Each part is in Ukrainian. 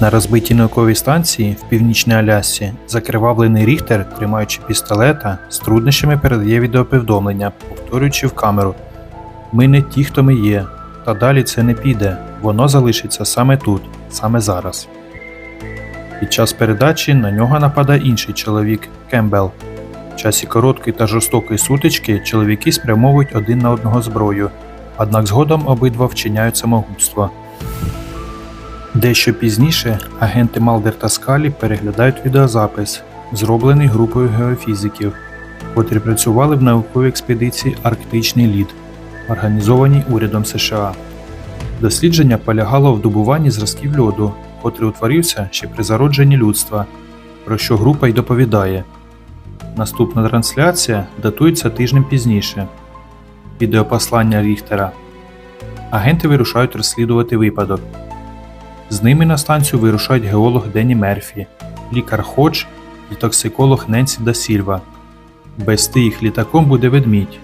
На розбитій науковій станції в північній Алясці закривавлений Ріхтер, тримаючи пістолета, з труднощами передає відеоповідомлення, повторюючи в камеру: Ми не ті, хто ми є, та далі це не піде, воно залишиться саме тут, саме зараз. Під час передачі на нього нападає інший чоловік Кембел. В часі короткої та жорстокої сутички чоловіки спрямовують один на одного зброю, однак згодом обидва вчиняють самогубство. Дещо пізніше агенти Малдер та Скалі переглядають відеозапис, зроблений групою геофізиків, котрі працювали в науковій експедиції Арктичний лід, організованій урядом США. Дослідження полягало в добуванні зразків льоду, котрий утворився ще при зародженні людства, про що група й доповідає. Наступна трансляція датується тижнем пізніше. Відеопослання Ріхтера. Агенти вирушають розслідувати випадок. З ними на станцію вирушають геолог Денні Мерфі, лікар Ходж і токсиколог Ненсі да Сільва. Вести їх літаком буде ведмідь.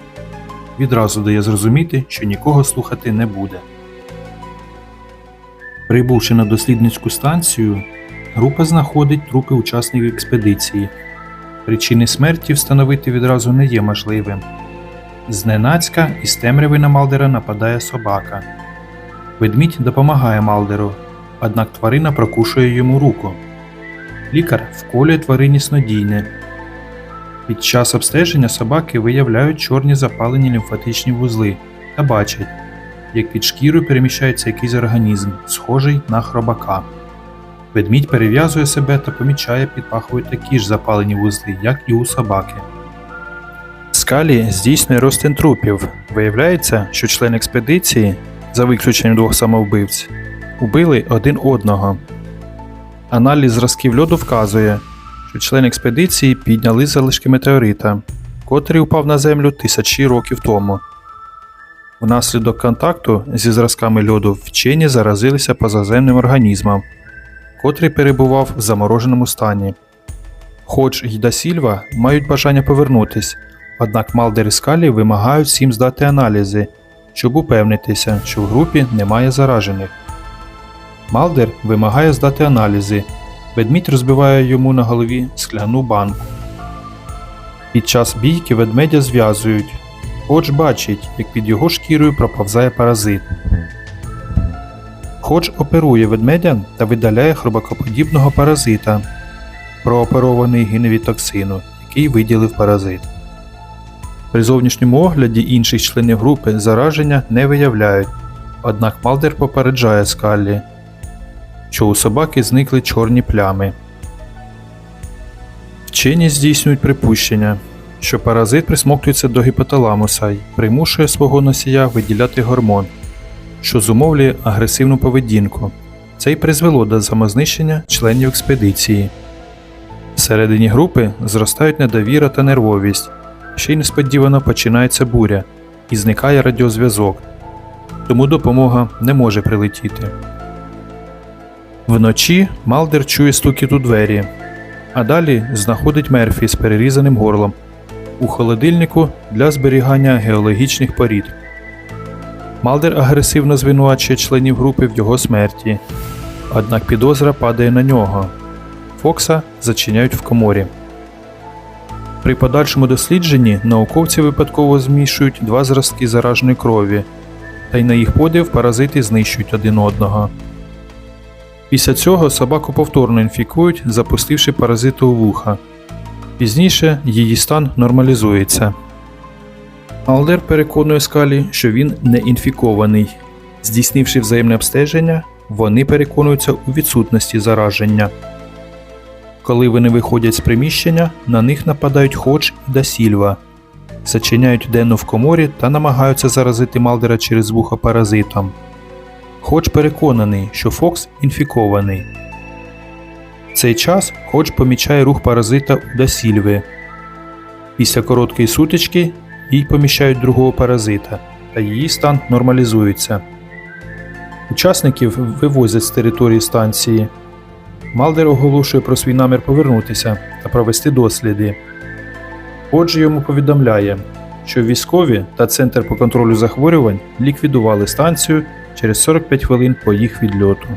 Відразу дає зрозуміти, що нікого слухати не буде. Прибувши на дослідницьку станцію, група знаходить трупи учасників експедиції. Причини смерті встановити відразу не є можливим. Зненацька із темряви на Малдера нападає собака. Ведмідь допомагає Малдеру, однак тварина прокушує йому руку. Лікар вколює тварині снодійне. Під час обстеження собаки виявляють чорні запалені лімфатичні вузли та бачать, як під шкірою переміщається якийсь організм, схожий на хробака. Ведмідь перев'язує себе та помічає під пахвою такі ж запалені вузли, як і у собаки. Скалі здійснює розтин трупів. Виявляється, що члени експедиції, за виключенням двох самовбивць, убили один одного. Аналіз зразків льоду вказує, що члени експедиції підняли залишки метеорита, котрий упав на землю тисячі років тому. Внаслідок контакту зі зразками льоду вчені заразилися позаземним організмом, котрий перебував в замороженому стані. Ходж і да Сільва мають бажання повернутись, однак Малдер і Скалі вимагають всім здати аналізи, щоб упевнитися, що в групі немає заражених. Малдер вимагає здати аналізи. Ведмідь розбиває йому на голові скляну банку. Під час бійки ведмедя зв'язують. Ходж бачить, як під його шкірою проповзає паразит. Ходж оперує ведмедя та видаляє хробакоподібного паразита, прооперований гине від токсину, який виділив паразит. При зовнішньому огляді інших членів групи зараження не виявляють, однак Малдер попереджає Скаллі, що у собаки зникли чорні плями. Вчені здійснюють припущення, що паразит присмоктується до гіпоталамуса й примушує свого носія виділяти гормон, що зумовлює агресивну поведінку. Це й призвело до самознищення членів експедиції. Всередині групи зростають недовіра та нервовість, ще й несподівано починається буря і зникає радіозв'язок, тому допомога не може прилетіти. Вночі Малдер чує стукіт у двері, а далі знаходить Мерфі з перерізаним горлом у холодильнику для зберігання геологічних порід. Малдер агресивно звинувачує членів групи в його смерті, однак підозра падає на нього. Фокса зачиняють в коморі. При подальшому дослідженні науковці випадково змішують два зразки зараженої крові, та й на їх подив паразити знищують один одного. Після цього собаку повторно інфікують, запустивши паразиту у вуха. Пізніше її стан нормалізується. Алдер переконує скалі, що він не інфікований. Здійснивши взаємне обстеження, вони переконуються у відсутності зараження. Коли вони виходять з приміщення, на них нападають Ходж і Дасільва, зачиняють денну в коморі та намагаються заразити Малдера через вухо паразитом. Ходж переконаний, що Фокс інфікований. В цей час Ходж помічає рух паразита у Дасільви. Після короткої сутички їй поміщають другого паразита, та її стан нормалізується. Учасників вивозять з території станції. Малдер оголошує про свій намір повернутися та провести досліди. Отже, йому повідомляє, що військові та Центр по контролю захворювань ліквідували станцію через 45 хвилин по їх відльоту.